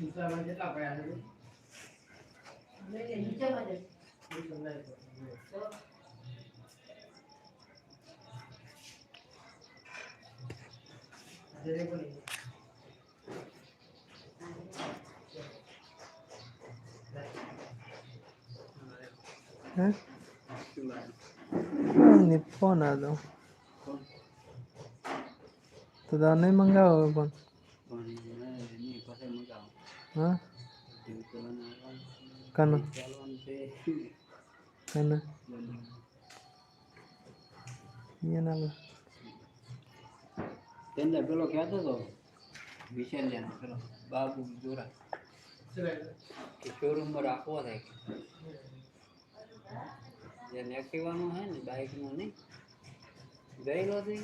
દુસરામાં કેટલા પડ્યા છે? જ. દુસરા તો નહીં મંગાવો પણ? હા? કનો? કનો? અહીંયા ના તેને પેલો કહેતો હતો વિશાલ્યાનો પેલો બાબુ જોરા? કે શોરૂમમાં રાખવો થાય. જેને એક્ટિવાનું છે ને બાઇકનું નહીં. ગયેલો હતી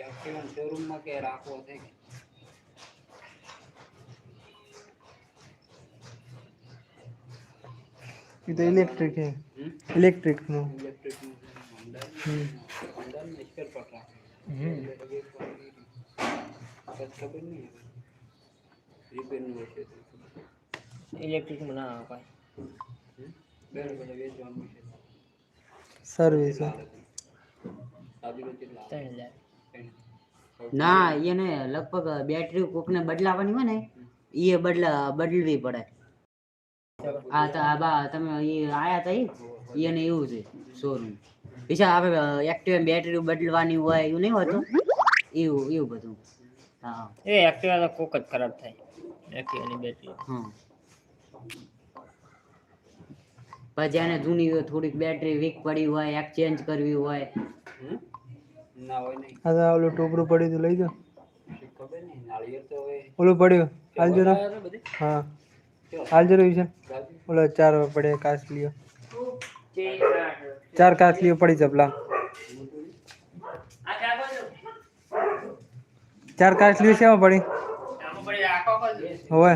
એક્ટિવાના શોરૂમમાં કે રાખવો થાય કે એ તો ઇલેક્ટ્રિક હે હમ ઇલેક્ટ્રિક નો ઇલેક્ટ્રિકનું હમ. હોન્ડાનું સ્પેર પાર્ટ રાખે હમ. એટલે લગે પણ બસ ખબર નહીં હવે. રિપેરનું હશે તો. ઇલેક્ટ્રિકમાં ના અપાય સર્વિસ ના એને લગભગ બેટરી કોકને બદલાવાની હોય ને એ બદલા બદલવી પડે. આ તો આ બા તમે આયા તા ઈ એને એવું છે શોરૂમ પૈસા આપણે એક્ટિવા બેટરી બદલવાની હોય એવું નહીં હોતું? એવું એવું બધું. હા. એ એક્ટિવા તો કોક જ ખરાબ થાય. એક્ટિવાની બેટરી હા પછી એને જૂની થોડીક બેટરી વીક પડી હોય એક્સચેન્જ કરવી હોય. ના હોય નહીં. આ ઓલું ટોપરું પડ્યું તો લઈ જાઓ ઓલું પડ્યું. હાલજો ને હા. હાલજો જરૂર છે? બોલો ચાર ચાર પડ્યા લ્યો. ચાર કાચલીઓ પડી ચપલા ચાર કાચલીઓ શેમાં પડી? હવે.